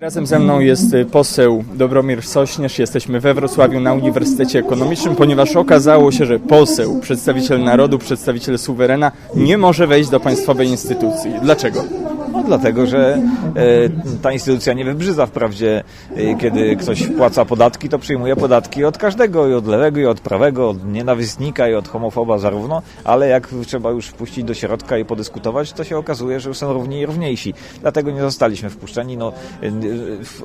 Razem ze mną jest y, poseł Dobromir Sośnierz. Jesteśmy we Wrocławiu na Uniwersytecie Ekonomicznym, ponieważ okazało się, że poseł, przedstawiciel narodu, przedstawiciel suwerena nie może wejść do państwowej instytucji. Dlaczego? No dlatego, że e, ta instytucja nie wybrzydza wprawdzie, e, kiedy ktoś płaca podatki, to przyjmuje podatki od każdego, i od lewego, i od prawego, od nienawistnika, i od homofoba zarówno, ale jak trzeba już wpuścić do środka i podyskutować, to się okazuje, że już są równi i równiejsi. Dlatego nie zostaliśmy wpuszczeni. No, e,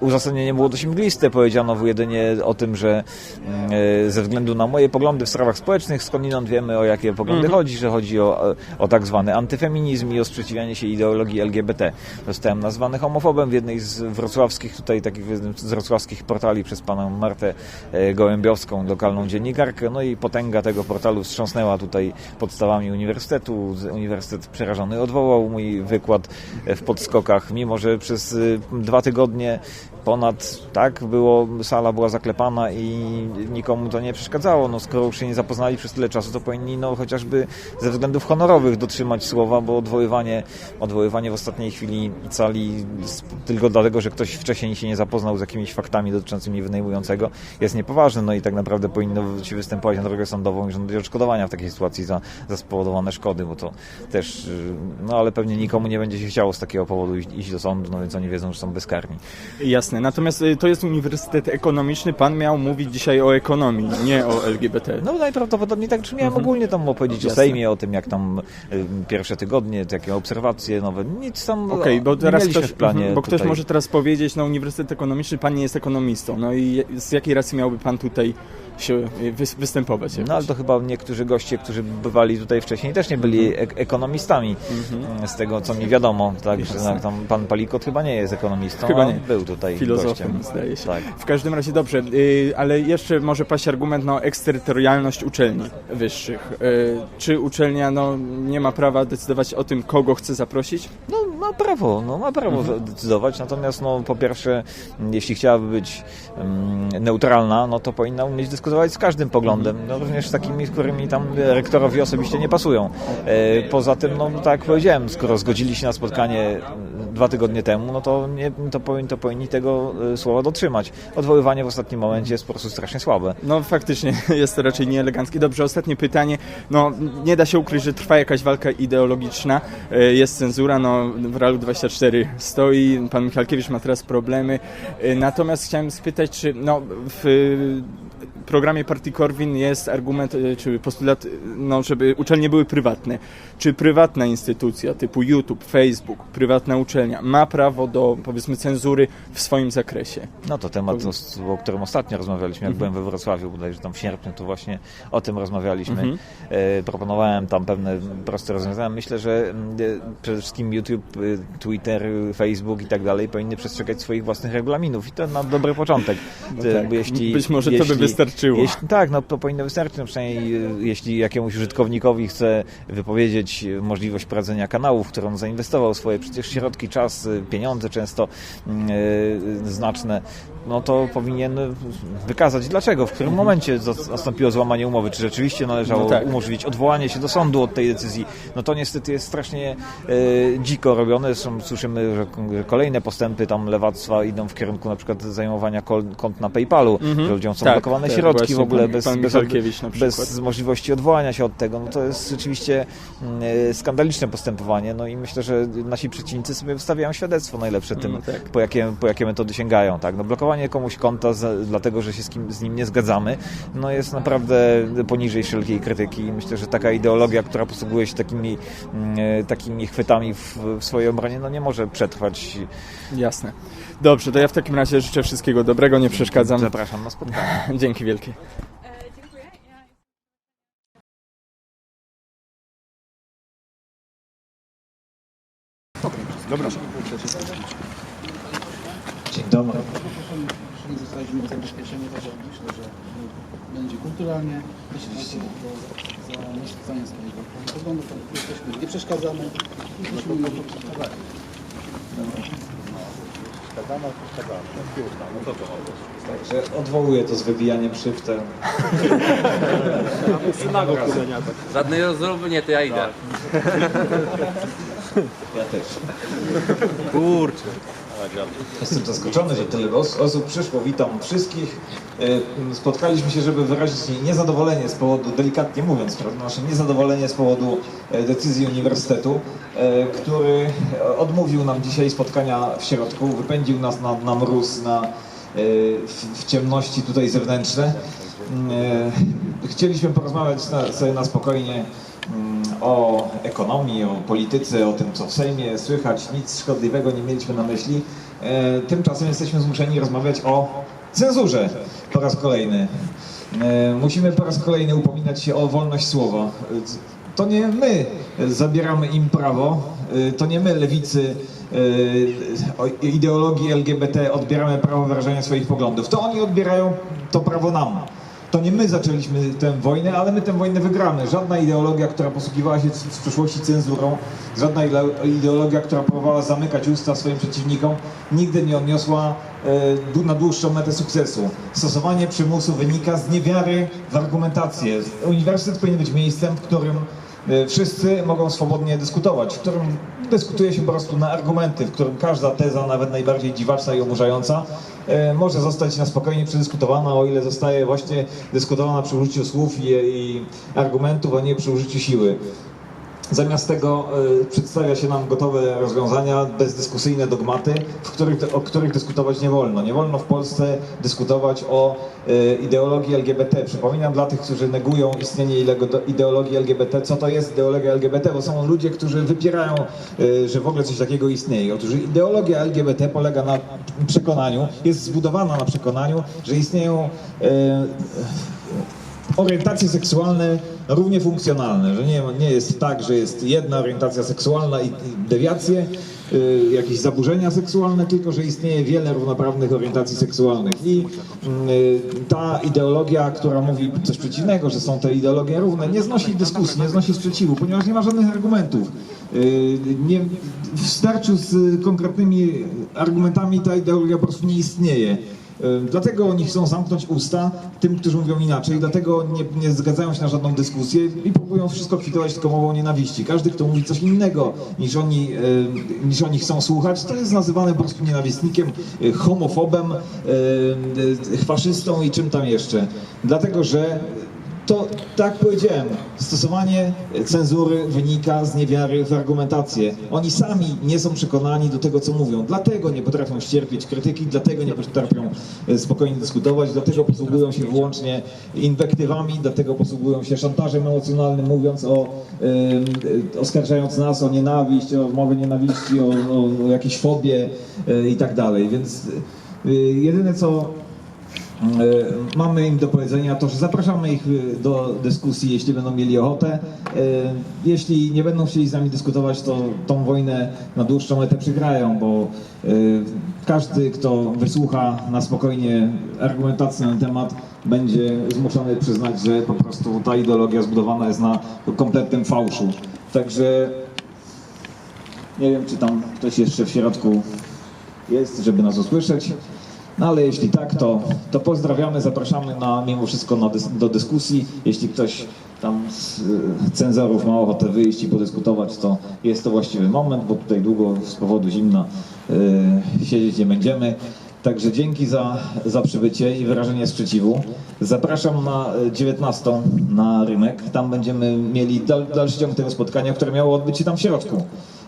uzasadnienie było dość mgliste, powiedziano jedynie o tym, że mm, e, ze względu na moje poglądy w sprawach społecznych, skądinąd wiemy o jakie poglądy chodzi, że chodzi o, o tak zwany antyfeminizm i o sprzeciwianie się ideologii LGBT. Zostałem nazwany homofobem w jednej z wrocławskich, tutaj takich z wrocławskich portali przez panią Martę e, Gołębiowską, lokalną dziennikarkę. No i potęga tego portalu wstrząsnęła tutaj podstawami uniwersytetu. Uniwersytet przerażony odwołał mój wykład e, w podskokach, mimo że przez dwa tygodnie zachodnie ponad, tak, było, sala była zaklepana i nikomu to nie przeszkadzało. No, skoro już się nie zapoznali przez tyle czasu, to powinni no, chociażby ze względów honorowych dotrzymać słowa, bo odwoływanie, odwoływanie w ostatniej chwili cali tylko dlatego, że ktoś wcześniej się nie zapoznał z jakimiś faktami dotyczącymi wynajmującego jest niepoważne. No i tak naprawdę powinno się występować na drogę sądową i żądać odszkodowania w takiej sytuacji za, za spowodowane szkody, bo to też, no ale pewnie nikomu nie będzie się chciało z takiego powodu iść, iść do sądu, no więc oni wiedzą, że są bezkarni. Jasne. Natomiast y, to jest Uniwersytet Ekonomiczny. Pan miał mówić dzisiaj o ekonomii, nie o LGBT. No najprawdopodobniej tak, czy miałem ogólnie tam opowiedzieć o Jasne. Sejmie, o tym jak tam y, pierwsze tygodnie, jakie obserwacje nowe, nic tam Okej, bo nie teraz ktoś, w planie mhm, bo ktoś może teraz powiedzieć, no Uniwersytet Ekonomiczny, pan nie jest ekonomistą. No i z jakiej racji miałby pan tutaj się y, wys- występować? No ale to chyba niektórzy goście, którzy bywali tutaj wcześniej też nie byli Mhm. ek- ekonomistami, z tego co mi wiadomo. Tak, że Jasne. tam pan Palikot chyba nie jest ekonomistą, Chyba nie. był tutaj Filozofem, gościem. zdaje się. Tak. W każdym razie dobrze, y, ale jeszcze może paść argument no, eksterytorialność uczelni wyższych. Y, czy uczelnia no, nie ma prawa decydować o tym, kogo chce zaprosić? No ma prawo, no ma prawo Mhm. decydować, natomiast no po pierwsze, jeśli chciałaby być mm, neutralna, no to powinna umieć dyskutować z każdym poglądem, no również z takimi, z którymi tam rektorowi osobiście nie pasują. E, poza tym, no tak jak powiedziałem, skoro zgodzili się na spotkanie dwa tygodnie temu, no to, nie, to, powinni, to powinni tego e, słowa dotrzymać. Odwoływanie w ostatnim momencie jest po prostu strasznie słabe. No faktycznie jest to raczej nieeleganckie. Dobrze, ostatnie pytanie. No nie da się ukryć, że trwa jakaś walka ideologiczna, y, jest cenzura, no w Realu 24 stoi, pan Michalkiewicz ma teraz problemy. Y, Natomiast chciałem spytać, czy no w y, programie partii Korwin jest argument, y, czy postulat, y, no, żeby uczelnie były prywatne. Czy prywatna instytucja typu YouTube, Facebook, prywatna uczelnia ma prawo do powiedzmy cenzury w swoim zakresie? No to temat, o, o którym ostatnio rozmawialiśmy, jak byłem we Wrocławiu, bodajże tam w sierpniu, to właśnie o tym rozmawialiśmy. E, proponowałem tam pewne proste rozwiązania. Myślę, że e, przede wszystkim YouTube, e, Twitter, e, Facebook i tak dalej powinny przestrzegać swoich własnych regulaminów i to na dobry początek. E, tak. jeśli, Być może to by wystarczyło. Jeśli, tak, no to powinno wystarczyć. No przynajmniej e, jeśli jakiemuś użytkownikowi chce wypowiedzieć e, możliwość prowadzenia kanału, w który on zainwestował swoje przecież środki, czas, e, pieniądze często e, znaczne, no to powinien wykazać dlaczego, w którym momencie nastąpiło złamanie umowy, czy rzeczywiście należało No tak. umożliwić odwołanie się do sądu od tej decyzji. No to niestety jest strasznie e, dziko robione. Zresztą słyszymy, że, kolejne postępy tam lewactwa idą w kierunku na przykład zajmowania kont na PayPalu, że ludziom są Tak, blokowane tak, środki w ogóle pan- bez, pan bez, bez możliwości odwołania się od tego. No to jest rzeczywiście mm, e, skandaliczne postępowanie. No i myślę, że nasi przeciwnicy sobie wystawiają świadectwo najlepsze tym, No tak. po, jakie, po jakie metody sięgają. Tak? No, blokowanie komuś konta z, dlatego, że się z, kim, z nim nie zgadzamy, no jest naprawdę poniżej wszelkiej krytyki. I myślę, że taka ideologia, która posługuje się takimi, mm, takimi chwytami w, w swojej obronie, no nie może przetrwać. Jasne. Dobrze, to ja w takim razie życzę wszystkiego dobrego, nie przeszkadzam. Zapraszam na spotkanie. Dzięki wielkie. Dzień dobry. Nie zostaliśmy zabezpieczeni, także myślę, że będzie że za, swojego poglądu, to jesteśmy, nie przeszkadzamy. Musimy nie przeszkadzać. Także odwołuję to z wybijaniem szyftem. Żadnej rozmowy nie, to ja idę. Ja też. Kurczę. Jestem zaskoczony, że tyle os- osób przyszło. Witam wszystkich. E, Spotkaliśmy się, żeby wyrazić niezadowolenie z powodu, delikatnie mówiąc, nasze niezadowolenie z powodu e, decyzji uniwersytetu, e, który e, odmówił nam dzisiaj spotkania w środku, wypędził nas na, na mróz, na, w, w ciemności tutaj zewnętrzne. Chcieliśmy porozmawiać na, sobie na spokojnie o ekonomii, o polityce, o tym, co w Sejmie słychać. Nic szkodliwego nie mieliśmy na myśli. E, Tymczasem jesteśmy zmuszeni rozmawiać o cenzurze po raz kolejny. E, Musimy po raz kolejny upominać się o wolność słowa. To nie my zabieramy im prawo, e, to nie my, lewicy, ideologii LGBT odbieramy prawo wyrażania swoich poglądów. To oni odbierają to prawo nam. To nie my zaczęliśmy tę wojnę, ale my tę wojnę wygramy. Żadna ideologia, która posługiwała się w przeszłości cenzurą, żadna ideologia, która próbowała zamykać usta swoim przeciwnikom, nigdy nie odniosła e, na dłuższą metę sukcesu. Stosowanie przymusu wynika z niewiary w argumentację. Uniwersytet powinien być miejscem, w którym wszyscy mogą swobodnie dyskutować, w którym dyskutuje się po prostu na argumenty, w którym każda teza, nawet najbardziej dziwaczna i oburzająca, e, może zostać na spokojnie przedyskutowana, o ile zostaje właśnie dyskutowana przy użyciu słów i, i argumentów, a nie przy użyciu siły. Zamiast tego e, przedstawia się nam gotowe rozwiązania, bezdyskusyjne dogmaty, w których, o których dyskutować nie wolno. Nie wolno w Polsce dyskutować o e, ideologii LGBT. Przypominam dla tych, którzy negują istnienie ideologii LGBT, co to jest ideologia LGBT, bo są ludzie, którzy wypierają, e, że w ogóle coś takiego istnieje. Otóż ideologia LGBT polega na przekonaniu, jest zbudowana na przekonaniu, że istnieją e, orientacje seksualne równie funkcjonalne, że nie, nie jest tak, że jest jedna orientacja seksualna i, dewiacje, y, jakieś zaburzenia seksualne, tylko że istnieje wiele równoprawnych orientacji seksualnych. I y, ta ideologia, która mówi coś przeciwnego, że są te ideologie równe, nie znosi dyskusji, nie znosi sprzeciwu, ponieważ nie ma żadnych argumentów. Y, nie, w starciu z konkretnymi argumentami ta ideologia po prostu nie istnieje. Dlatego oni chcą zamknąć usta tym, którzy mówią inaczej, dlatego nie, nie zgadzają się na żadną dyskusję i próbują wszystko kwitować tylko mową nienawiści. Każdy, kto mówi coś innego niż oni, niż oni chcą słuchać, to jest nazywany po prostu nienawistnikiem, y, homofobem, y, y, faszystą i czym tam jeszcze. Dlatego, że to tak powiedziałem, stosowanie cenzury wynika z niewiary w argumentację. Oni sami nie są przekonani do tego, co mówią. Dlatego nie potrafią ścierpieć krytyki, dlatego nie potrafią e, spokojnie dyskutować, dlatego posługują się wyłącznie inwektywami, dlatego posługują się szantażem emocjonalnym, mówiąc o, e, oskarżając nas o nienawiść, o mowę nienawiści, o, o, o jakieś fobie e, i tak dalej. Więc e, jedyne co Mamy im do powiedzenia to, że zapraszamy ich e, do dyskusji, jeśli będą mieli ochotę. E, Jeśli nie będą chcieli z nami dyskutować, to tą wojnę na dłuższą metę przegrają, bo e, każdy, kto wysłucha na spokojnie argumentacji na ten temat, będzie zmuszony przyznać, że po prostu ta ideologia zbudowana jest na kompletnym fałszu. Także nie wiem, czy tam ktoś jeszcze w środku jest, żeby nas usłyszeć. No ale jeśli tak, to, to pozdrawiamy, zapraszamy na, mimo wszystko na dys, do dyskusji. Jeśli ktoś tam z y, cenzorów ma ochotę wyjść i podyskutować, to jest to właściwy moment, bo tutaj długo z powodu zimna y, siedzieć nie będziemy. Także dzięki za, za przybycie i wyrażenie sprzeciwu. Zapraszam na y, 19 na rynek. Tam będziemy mieli dal, dalszy ciąg tego spotkania, które miało odbyć się tam w środku.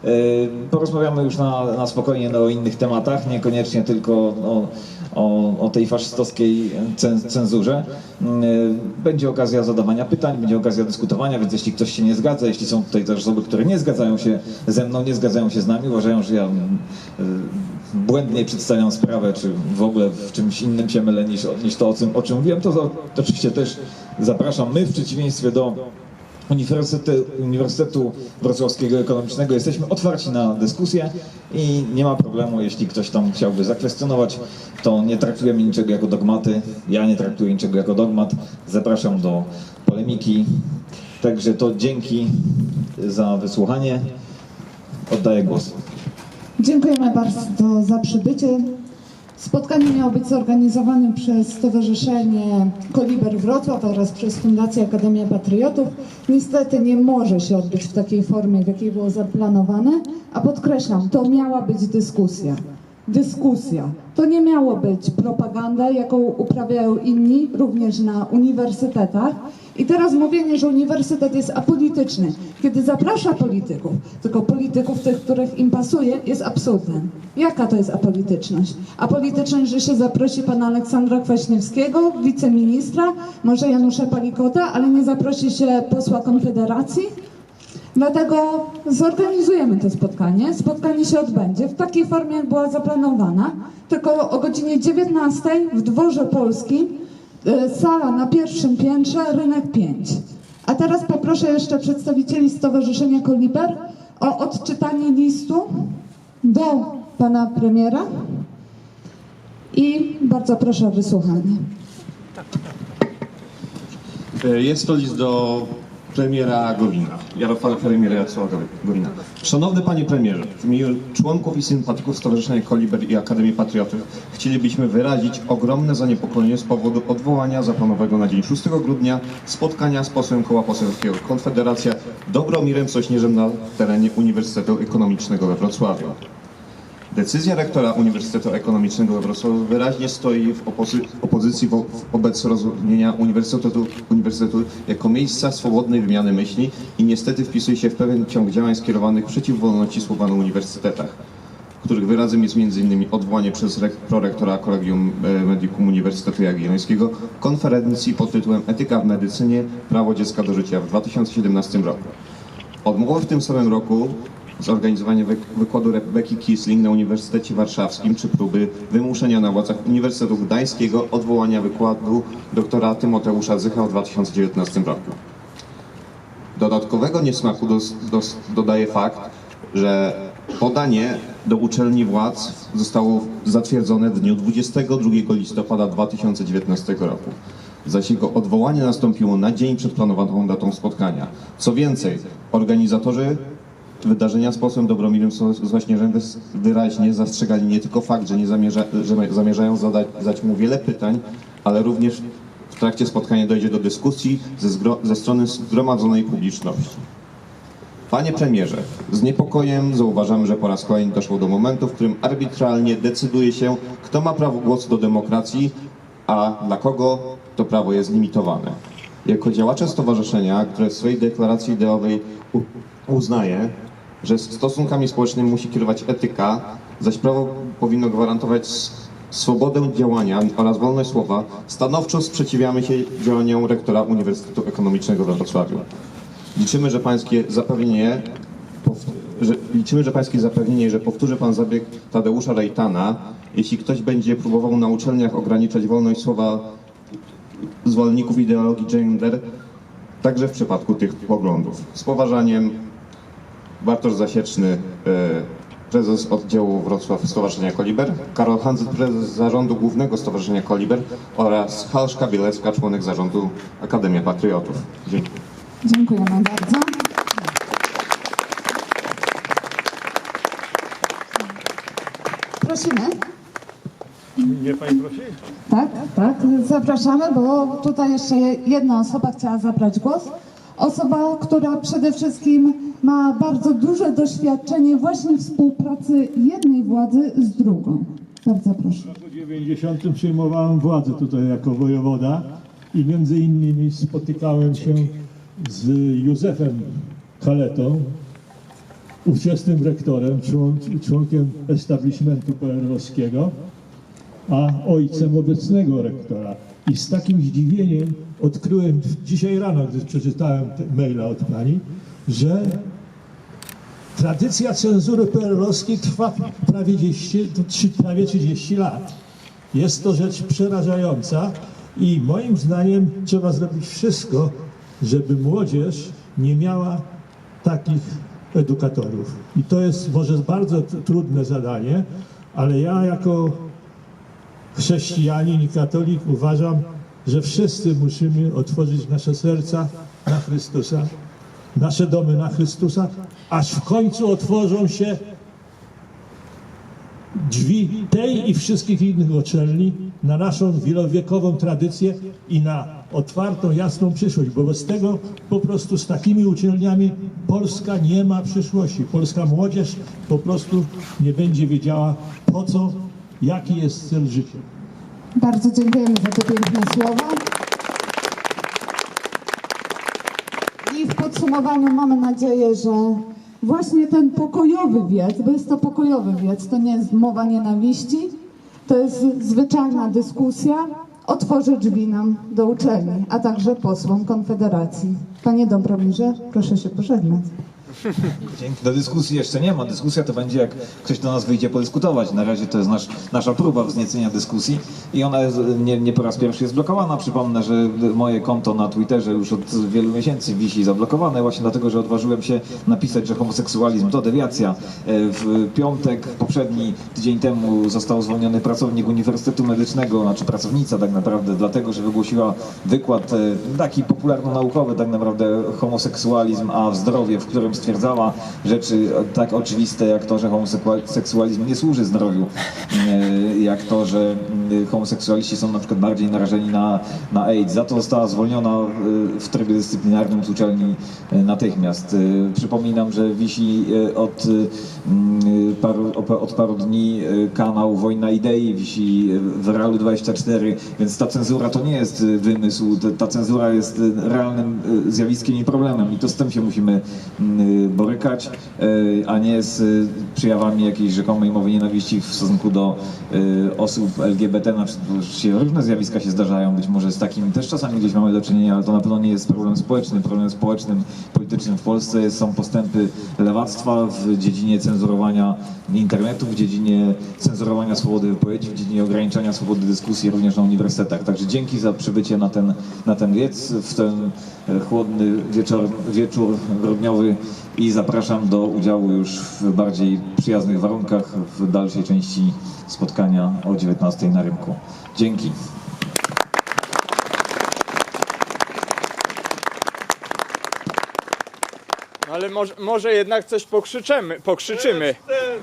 Y, Porozmawiamy już na, na spokojnie no, o innych tematach, niekoniecznie tylko o, o, o tej faszystowskiej cen, cenzurze. Y, Będzie okazja zadawania pytań, będzie okazja dyskutowania, więc jeśli ktoś się nie zgadza, jeśli są tutaj też osoby, które nie zgadzają się ze mną, nie zgadzają się z nami, uważają, że ja y, błędnie przedstawiam sprawę, czy w ogóle w czymś innym się mylę niż, niż to, o czym, o czym mówiłem, to, to oczywiście też zapraszam. My w przeciwieństwie do Uniwersytetu, Uniwersytetu Wrocławskiego Ekonomicznego jesteśmy otwarci na dyskusję i nie ma problemu, jeśli ktoś tam chciałby zakwestionować, to nie traktujemy niczego jako dogmaty, ja nie traktuję niczego jako dogmat, zapraszam do polemiki, także to dzięki za wysłuchanie, oddaję głos. Dziękujemy bardzo za przybycie. Spotkanie miało być zorganizowane przez Stowarzyszenie Koliber Wrocław oraz przez Fundację Akademia Patriotów. Niestety nie może się odbyć w takiej formie, w jakiej było zaplanowane, a podkreślam, to miała być dyskusja. Dyskusja. To nie miało być propaganda, jaką uprawiają inni, również na uniwersytetach. I teraz mówienie, że uniwersytet jest apolityczny, kiedy zaprasza polityków, tylko polityków tych, których im pasuje, jest absurdem. Jaka to jest apolityczność? Apolityczność, że się zaprosi pana Aleksandra Kwaśniewskiego, wiceministra, może Janusza Palikota, ale nie zaprosi się posła Konfederacji? Dlatego zorganizujemy to spotkanie. Spotkanie się odbędzie w takiej formie, jak była zaplanowana, tylko o godzinie 19 w Dworze Polskim, e, sala na pierwszym piętrze, rynek 5. A teraz poproszę jeszcze przedstawicieli Stowarzyszenia Koliber o odczytanie listu do pana premiera i bardzo proszę o wysłuchanie. E, Jest to list do premiera Gowina, Jarosława premiera Jarosława Gowina. Szanowny panie premierze, w imieniu członków i sympatyków Stowarzyszenia Koliber i Akademii Patriotów chcielibyśmy wyrazić ogromne zaniepokojenie z powodu odwołania zaplanowanego na dzień 6 grudnia spotkania z posłem Koła Poselskiego Konfederacja Dobromirem Sośnierzem na terenie Uniwersytetu Ekonomicznego we Wrocławiu. Decyzja rektora Uniwersytetu Ekonomicznego we Wrocławiu wyraźnie stoi w opozy- opozycji wo- wobec rozumienia uniwersytetu, uniwersytetu jako miejsca swobodnej wymiany myśli i niestety wpisuje się w pewien ciąg działań skierowanych przeciw wolności słowa na uniwersytetach, których wyrazem jest m.in. odwołanie przez rek- prorektora Kolegium e, Medicum Uniwersytetu Jagiellońskiego konferencji pod tytułem Etyka w medycynie – Prawo dziecka do życia w 2017 roku. Odmowę w tym samym roku zorganizowanie wy- wykładu Rebeki Kisling na Uniwersytecie Warszawskim czy próby wymuszenia na władzach Uniwersytetu Gdańskiego odwołania wykładu doktora Tymoteusza Zycha w 2019 roku. Dodatkowego niesmaku dodaje fakt, że podanie do uczelni władz zostało zatwierdzone w dniu 22 listopada 2019 roku. Zaś jego odwołanie nastąpiło na dzień przed planowaną datą spotkania. Co więcej, organizatorzy wydarzenia z posłem Dobromirem Sośnierzem wyraźnie zastrzegali nie tylko fakt, że, nie zamierza, że zamierzają zadać, mu wiele pytań, ale również w trakcie spotkania dojdzie do dyskusji ze, ze strony zgromadzonej publiczności. Panie premierze, z niepokojem zauważamy, że po raz kolejny doszło do momentu, w którym arbitralnie decyduje się, kto ma prawo głosu do demokracji, a dla kogo to prawo jest limitowane. Jako działacze stowarzyszenia, które w swojej deklaracji ideowej uznaje, że stosunkami społecznymi musi kierować etyka, zaś prawo powinno gwarantować swobodę działania oraz wolność słowa, stanowczo sprzeciwiamy się działaniom rektora Uniwersytetu Ekonomicznego we Wrocławiu. Liczymy, że pańskie zapewnienie, że, liczymy, że pańskie zapewnienie, że powtórzy pan zabieg Tadeusza Rejtana, jeśli ktoś będzie próbował na uczelniach ograniczać wolność słowa zwolenników ideologii gender, także w przypadku tych poglądów. Z poważaniem Bartosz Zasieczny, e, prezes oddziału Wrocław Stowarzyszenia Koliber, Karol Hanzyt, prezes zarządu głównego Stowarzyszenia Koliber oraz Halszka Bielecka, członek zarządu Akademia Patriotów. Dziękuję. Dziękujemy bardzo. Prosimy. Nie pani prosi? Tak, tak. Zapraszamy, bo tutaj jeszcze jedna osoba chciała zabrać głos. Osoba, która przede wszystkim ma bardzo duże doświadczenie właśnie współpracy jednej władzy z drugą. Bardzo proszę. W roku 90 przyjmowałem władzę tutaj jako wojewoda i między innymi spotykałem się z Józefem Kaletą, ówczesnym rektorem, człon- członkiem establishmentu PRL-owskiego, a ojcem obecnego rektora. I z takim zdziwieniem odkryłem dzisiaj rano, gdy przeczytałem maila od pani, że Tradycja cenzury PRL-owskiej trwa prawie 10, to trzy- prawie 30 lat. Jest to rzecz przerażająca i moim zdaniem trzeba zrobić wszystko, żeby młodzież nie miała takich edukatorów. I to jest może bardzo trudne zadanie, ale ja jako chrześcijanin i katolik uważam, że wszyscy musimy otworzyć nasze serca na Chrystusa, nasze domy na Chrystusa, aż w końcu otworzą się drzwi tej i wszystkich innych uczelni na naszą wielowiekową tradycję i na otwartą, jasną przyszłość, bo bez tego po prostu z takimi uczelniami Polska nie ma przyszłości. Polska młodzież po prostu nie będzie wiedziała po co, jaki jest cel życia. Bardzo dziękujemy za te piękne słowa. I w podsumowaniu mamy nadzieję, że właśnie ten pokojowy wiec, bo jest to pokojowy wiec, to nie jest mowa nienawiści, to jest zwyczajna dyskusja, otworzy drzwi nam do uczelni, a także posłom Konfederacji. Panie Dobromirze, proszę się pożegnać. Dzięki. Do dyskusji jeszcze nie ma. Dyskusja to będzie, jak ktoś do nas wyjdzie podyskutować. Na razie to jest nasz, nasza próba wzniecenia dyskusji i ona jest, nie, nie po raz pierwszy jest blokowana. Przypomnę, że moje konto na Twitterze już od wielu miesięcy wisi zablokowane właśnie dlatego, że odważyłem się napisać, że homoseksualizm to dewiacja. E, W piątek poprzedni, tydzień temu został zwolniony pracownik Uniwersytetu Medycznego, znaczy pracownica tak naprawdę, dlatego, że wygłosiła wykład e, taki popularno-naukowy tak naprawdę homoseksualizm, a zdrowie, w którym stwierdzała rzeczy tak oczywiste jak to, że homoseksualizm nie służy zdrowiu, e, jak to, że mm, homoseksualiści są na przykład bardziej narażeni na, na AIDS. Za to została zwolniona e, w trybie dyscyplinarnym z uczelni e, natychmiast. E, Przypominam, że wisi e, od, e, paru, od paru dni e, kanał Wojna Idei, wisi w Realu 24, więc ta cenzura to nie jest e, wymysł, ta- cenzura jest e, realnym e, zjawiskiem i problemem i to z tym się musimy borykać, e, a nie z e, przejawami jakiejś rzekomej mowy nienawiści w stosunku do osób LGBT, znaczy to się różne zjawiska się zdarzają, być może z takim też czasami gdzieś mamy do czynienia, ale to na pewno nie jest problem społeczny. Problemem społecznym, politycznym w Polsce są postępy lewactwa w dziedzinie cenzurowania internetu, w dziedzinie cenzurowania swobody wypowiedzi, w dziedzinie ograniczania swobody dyskusji również na uniwersytetach. Także dzięki za przybycie na ten, na ten wiec, w ten e, chłodny wieczór, wieczór grudniowy i zapraszam do udziału już w bardziej przyjaznych warunkach w dalszej części spotkania o 19 na rynku. Dzięki. Ale może, może jednak coś pokrzyczymy, pokrzyczymy.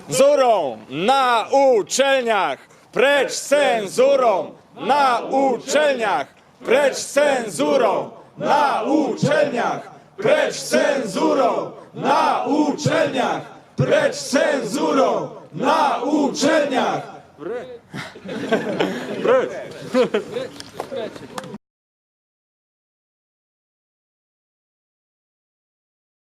Cenzurą na uczelniach! Precz z cenzurą na uczelniach! Precz z cenzurą na uczelniach! Precz cenzurą na uczelniach! Precz cenzurą na uczelniach! Precz. Precz.